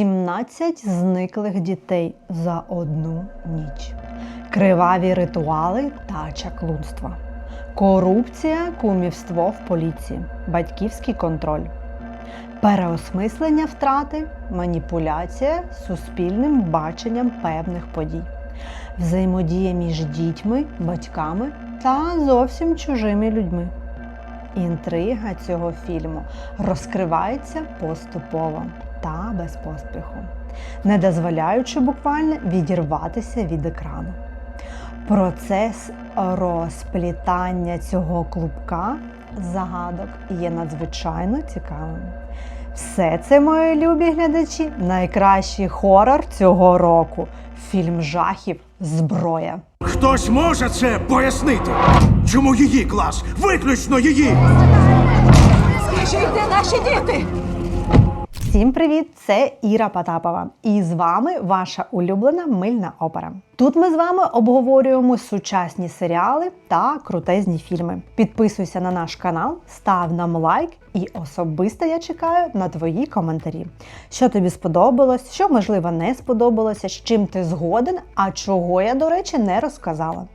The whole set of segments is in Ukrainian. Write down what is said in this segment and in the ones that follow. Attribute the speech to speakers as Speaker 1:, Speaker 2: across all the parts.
Speaker 1: 17 зниклих дітей за одну ніч, криваві ритуали та чаклунство, корупція, кумівство в поліції, батьківський контроль, переосмислення втрати, маніпуляція суспільним баченням певних подій, взаємодія між дітьми, батьками та зовсім чужими людьми. Інтрига цього фільму. Розкривається поступово та без поспіху, не дозволяючи буквально відірватися від екрану. Процес розплітання цього клубка загадок є надзвичайно цікавим. Все це, мої любі глядачі, найкращий хорор цього року. Фільм жахів Зброя.
Speaker 2: Хтось може це пояснити? Чому її клас? Виключно її!
Speaker 3: Скажи, де наші діти?
Speaker 1: Всім привіт! Це Іра Потапова. І з вами ваша улюблена мильна опера. Тут ми з вами обговорюємо сучасні серіали та крутезні фільми. Підписуйся на наш канал, став нам лайк, і особисто я чекаю на твої коментарі. Що тобі сподобалось, що можливо не сподобалося, з чим ти згоден, а чого я, до речі, не розказала.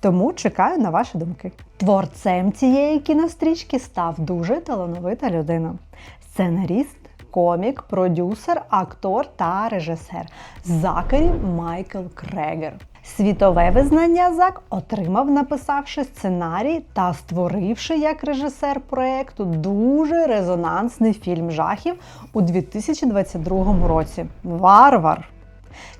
Speaker 1: Тому чекаю на ваші думки. Творцем цієї кінострічки став дуже талановита людина. Сценаріст, комік, продюсер, актор та режисер Закарі Майкл Крегер. Світове визнання Зак отримав, написавши сценарій та створивши як режисер проєкту дуже резонансний фільм жахів у 2022 році Варвар.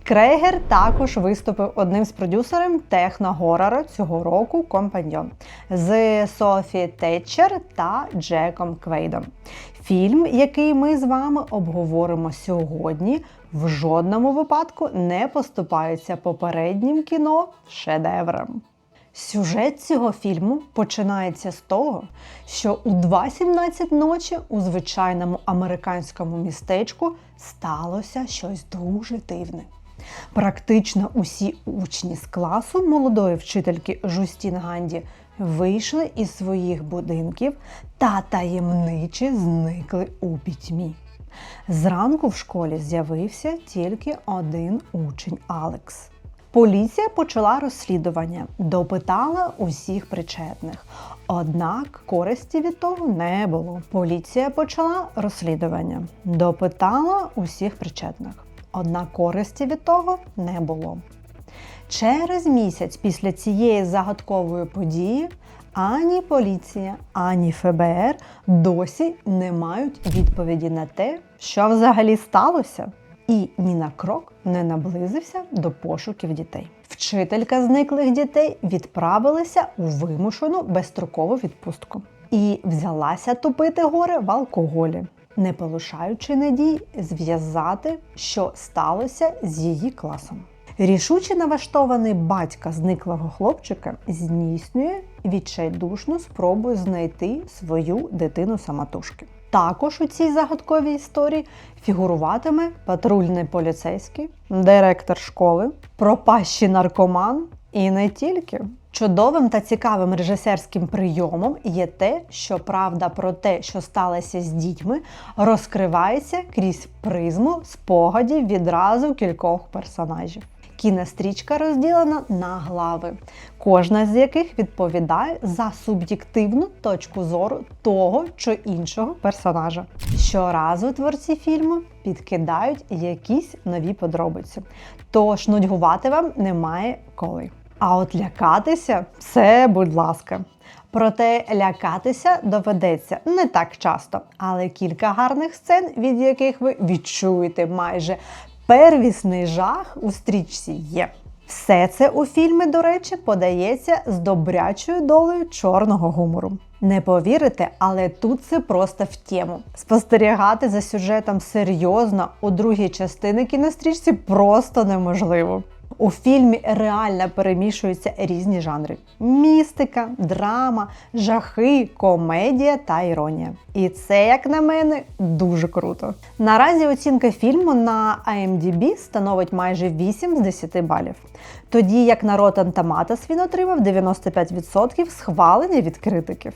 Speaker 1: Крейгер також виступив одним з продюсерів техногорора цього року Компаньйон з Софі Тетчер та Джеком Квейдом. Фільм, який ми з вами обговоримо сьогодні, в жодному випадку не поступається попереднім кіно шедеврам. Сюжет цього фільму починається з того, що у 2.17 ночі у звичайному американському містечку сталося щось дуже дивне. Практично усі учні з класу молодої вчительки Жустін Ганді вийшли із своїх будинків та таємниче зникли у пітьмі. Зранку в школі з'явився тільки один учень Алекс. Поліція почала розслідування, допитала усіх причетних. Однак користі від того не було. Поліція почала розслідування, допитала усіх причетних. Однак користі від того не було. Через місяць після цієї загадкової події ані поліція, ані ФБР досі не мають відповіді на те, що взагалі сталося, і ні на крок не наблизився до пошуків дітей. Вчителька зниклих дітей відправилася у вимушену безстрокову відпустку і взялася топити горе в алкоголі, не полишаючи надій зв'язати, що сталося з її класом. Рішуче налаштований батька зниклого хлопчика здійснює відчайдушну спробу знайти свою дитину самотужки. Також у цій загадковій історії фігуруватиме патрульний поліцейський, директор школи, пропащий наркоман і не тільки. Чудовим та цікавим режисерським прийомом є те, що правда про те, що сталося з дітьми, розкривається крізь призму спогадів відразу кількох персонажів. Кінострічка розділена на глави, кожна з яких відповідає за суб'єктивну точку зору того чи іншого персонажа. Щоразу творці фільму підкидають якісь нові подробиці, тож нудьгувати вам немає коли. А от лякатися це, будь ласка. Проте лякатися доведеться не так часто, але кілька гарних сцен, від яких ви відчуєте майже первісний жах у стрічці є. Все це у фільмі, до речі, подається з добрячою долею чорного гумору. Не повірите, але тут це просто в тему. Спостерігати за сюжетом серйозно у другій частини кінострічці просто неможливо. У фільмі реально перемішуються різні жанри: містика, драма, жахи, комедія та іронія. І це, як на мене, дуже круто. Наразі оцінка фільму на IMDb становить майже 8 з 10 балів. Тоді як на Rotten Tomatoes він отримав 95% схвалення від критиків.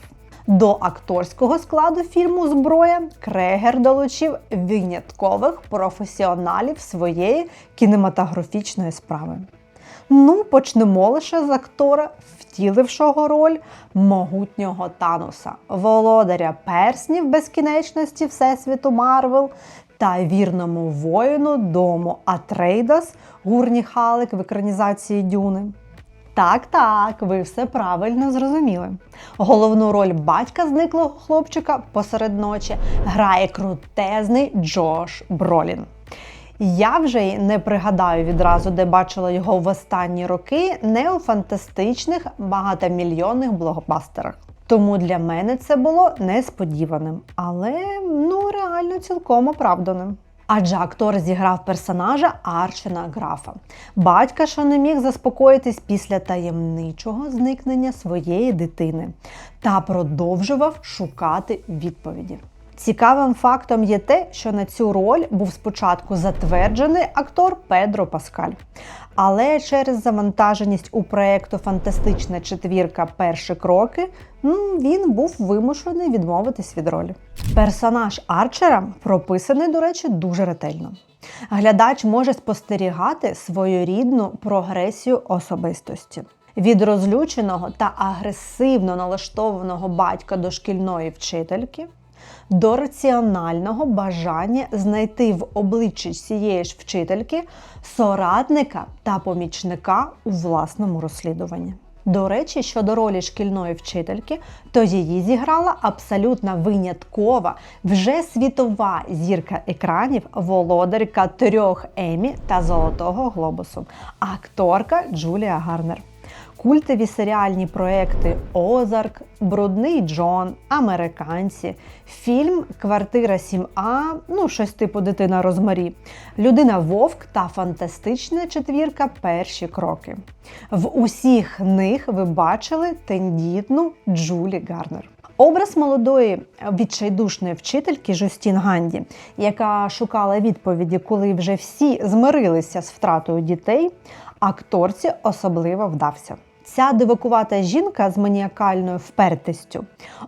Speaker 1: До акторського складу фільму Зброя Крегер долучив виняткових професіоналів своєї кінематографічної справи. Ну, почнемо лише з актора, втілившого роль могутнього Тануса, володаря перснів безкінечності Всесвіту Марвел та вірному воїну дому Атрейдас Гурні Халик в екранізації Дюни. Так, так, ви все правильно зрозуміли. Головну роль батька зниклого хлопчика посеред ночі грає крутезний Джош Бролін. Я вже й не пригадаю відразу, де бачила його в останні роки, не у фантастичних багатомільйонних блокбастерах. Тому для мене це було несподіваним, але ну реально цілком оправданим. Адже актор зіграв персонажа Арчена Графа, батька, що не міг заспокоїтись після таємничого зникнення своєї дитини, та продовжував шукати відповіді. Цікавим фактом є те, що на цю роль був спочатку затверджений актор Педро Паскаль. Але через завантаженість у проєкту Фантастична четвірка перші кроки він був вимушений відмовитись від ролі. Персонаж Арчера прописаний, до речі, дуже ретельно. Глядач може спостерігати своєрідну прогресію особистості. Від розлюченого та агресивно налаштованого батька до шкільної вчительки до раціонального бажання знайти в обличчі цієї ж вчительки соратника та помічника у власному розслідуванні. До речі, щодо ролі шкільної вчительки, то її зіграла абсолютно виняткова, вже світова зірка екранів, володарка трьох Емі та Золотого Глобусу, акторка Джулія Гарнер. Культові серіальні проекти Озарк, Брудний Джон, Американці, фільм Квартира 7А, ну щось типу Дитина Розмарі, Людина Вовк та фантастична четвірка Перші кроки. В усіх них ви бачили тендітну Джулі Гарнер. Образ молодої відчайдушної вчительки Жустін Ганді, яка шукала відповіді, коли вже всі змирилися з втратою дітей, акторці особливо вдався. Ця дивакувата жінка з маніакальною впертістю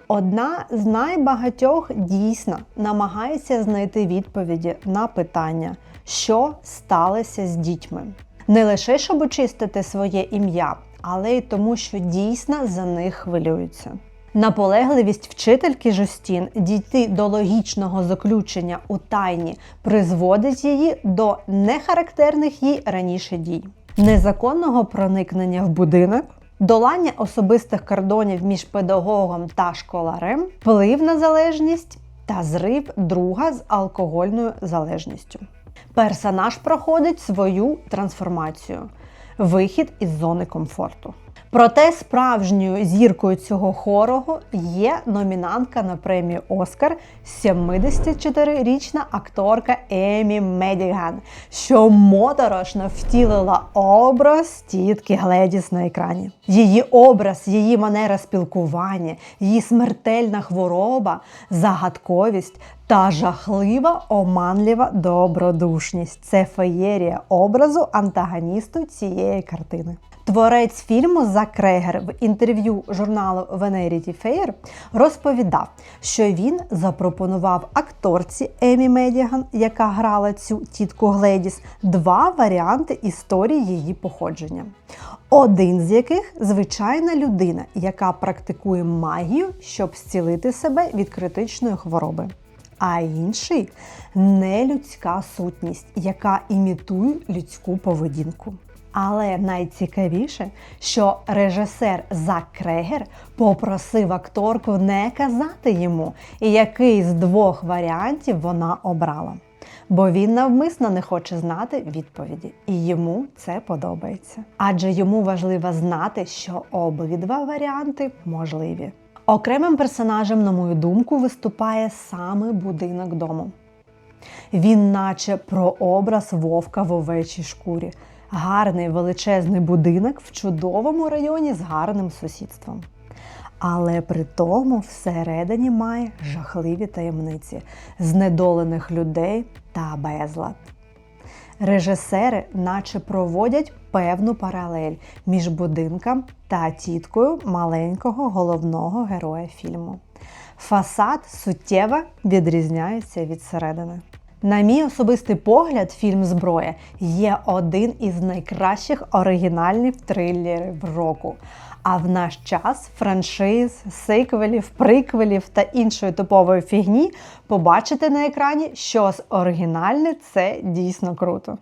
Speaker 1: одна з найбагатьох дійсно намагається знайти відповіді на питання, що сталося з дітьми. Не лише щоб очистити своє ім'я, але й тому, що дійсно за них хвилюються. Наполегливість вчительки Жустін дійти до логічного заключення у тайні призводить її до нехарактерних їй раніше дій незаконного проникнення в будинок, долання особистих кордонів між педагогом та школарем, вплив на залежність та зрив друга з алкогольною залежністю. Персонаж проходить свою трансформацію, вихід із зони комфорту. Проте справжньою зіркою цього хорого є номінантка на премію Оскар 74-річна акторка Емі Медіган, що моторошно втілила образ тітки Гледіс на екрані. Її образ, її манера спілкування, її смертельна хвороба, загадковість та жахлива оманлива добродушність. Це феєрія образу антагоністу цієї картини. Творець фільму Зак Крегер в інтерв'ю журналу Vanity Fair розповідав, що він запропонував акторці Емі Медіган, яка грала цю тітку Гледіс, два варіанти історії її походження. Один з яких звичайна людина, яка практикує магію, щоб зцілити себе від критичної хвороби. А інший нелюдська сутність, яка імітує людську поведінку. Але найцікавіше, що режисер Зак Крегер попросив акторку не казати йому, який з двох варіантів вона обрала. Бо він навмисно не хоче знати відповіді, і йому це подобається. Адже йому важливо знати, що обидва варіанти можливі. Окремим персонажем, на мою думку, виступає саме будинок дому. Він, наче прообраз вовка в овечій шкурі, гарний величезний будинок в чудовому районі з гарним сусідством. Але при тому всередині має жахливі таємниці, знедолених людей та безлад. Режисери, наче проводять певну паралель між будинком та тіткою маленького головного героя фільму. Фасад суттєво відрізняється від середини. На мій особистий погляд, фільм Зброя є один із найкращих оригінальних трилерів року. А в наш час франшиз, сиквелів, приквелів та іншої типової фігні побачити на екрані щось оригінальне це дійсно круто.